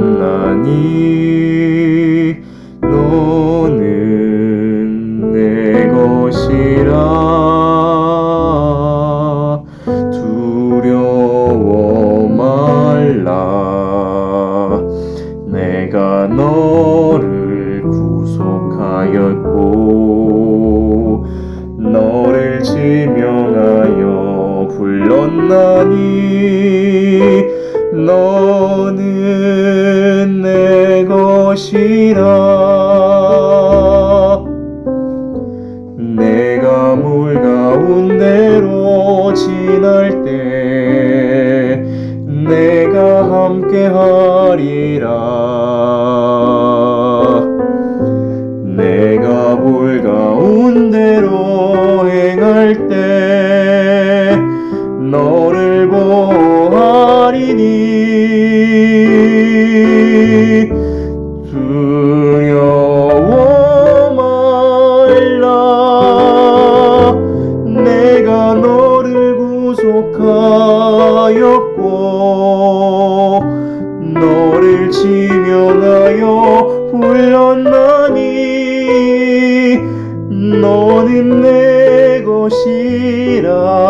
만나니 너는 내 것이라. 두려워 말라. 내가 너를 구속하였고 너를 지명하여 불렀나니 너는 것이라. 내가 물 가운데로 지날 때 내가 함께 하리라. 내가 물 가운데로 행할 때 너 두려워 말라. 내가 너를 구속하였고 너를 지명하여 불렀나니 너는 내 것이라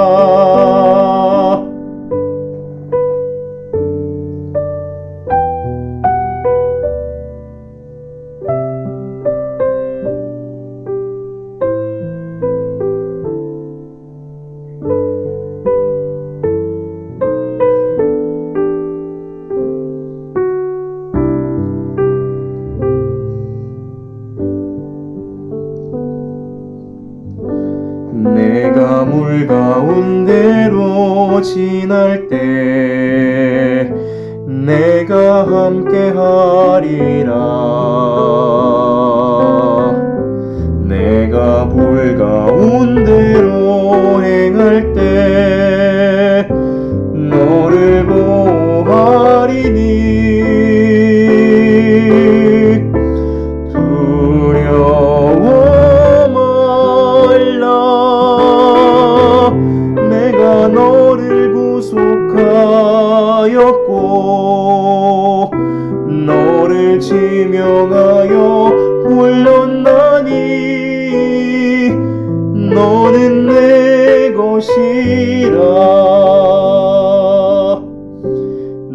내가 물 가운데로 지날 때 내가 함께 하리라 너를 구속하였고 너를 지명하여 불렀나니 너는 내 것이라.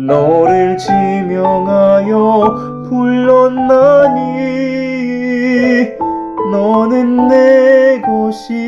너를 지명하여 불렀나니 너는 내 것이라.